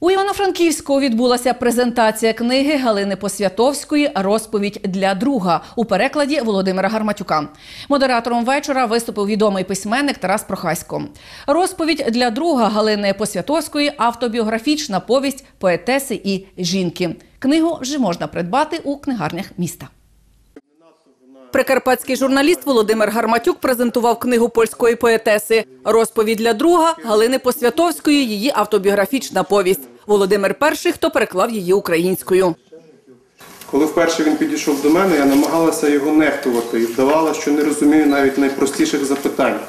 У Івано-Франківську відбулася презентація книги Галини Посвятовської Розповідь для друга у перекладі Володимира Гарматюка. Модератором вечора виступив відомий письменник Тарас Прохасько. Розповідь для друга Галини Посвятовської автобіографічна повість поетеси і жінки. Книгу вже можна придбати у книгарнях міста. Прикарпатський журналіст Володимир Гарматюк презентував книгу польської поетеси Розповідь для друга Галини Посвятовської. Її автобіографічна повість. Володимир перший, хто переклав її українською. Коли вперше він підійшов до мене, я намагалася його нехтувати і вдавала, що не розумію навіть найпростіших запитань.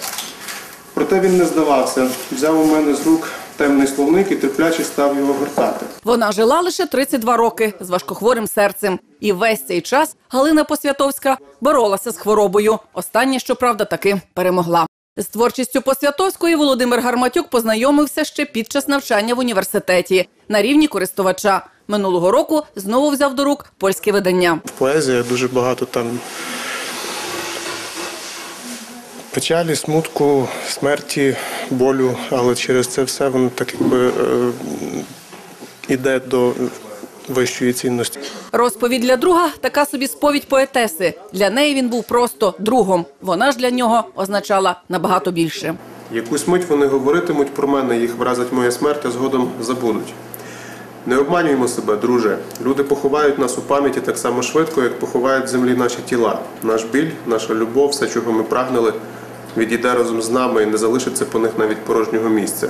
Проте він не здавався, взяв у мене з рук темний словник і терпляче став його гортати. Вона жила лише 32 роки з важкохворим серцем. І весь цей час Галина Посвятовська боролася з хворобою. Останнє, щоправда, таки перемогла. З творчістю Посвятовської Володимир Гарматюк познайомився ще під час навчання в університеті на рівні користувача. Минулого року знову взяв до рук польське видання. Поезія дуже багато там печалі, смутку, смерті, болю, але через це все воно так якби е, іде до вищої цінності. Розповідь для друга така собі сповідь поетеси. Для неї він був просто другом. Вона ж для нього означала набагато більше. Якусь мить вони говоритимуть про мене, їх вразить моя смерть, а згодом забудуть. Не обманюємо себе, друже. Люди поховають нас у пам'яті так само швидко, як поховають в землі наші тіла. Наш біль, наша любов, все, чого ми прагнули, відійде разом з нами і не залишиться по них навіть порожнього місця.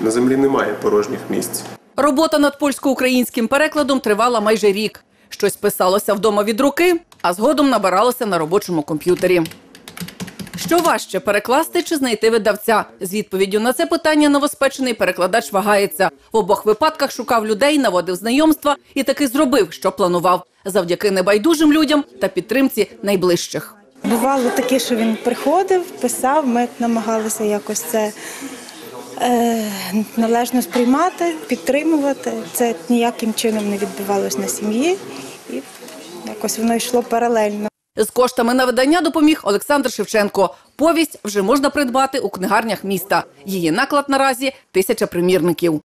На землі немає порожніх місць. Робота над польсько-українським перекладом тривала майже рік. Щось писалося вдома від руки, а згодом набиралося на робочому комп'ютері. Що важче перекласти чи знайти видавця? З відповіддю на це питання новоспечений перекладач вагається. В обох випадках шукав людей, наводив знайомства і таки зробив, що планував, завдяки небайдужим людям та підтримці найближчих. Бувало таке, що він приходив, писав, ми намагалися якось це е, належно сприймати, підтримувати. Це ніяким чином не відбувалось на сім'ї, і якось воно йшло паралельно. З коштами на видання допоміг Олександр Шевченко. Повість вже можна придбати у книгарнях міста. Її наклад наразі тисяча примірників.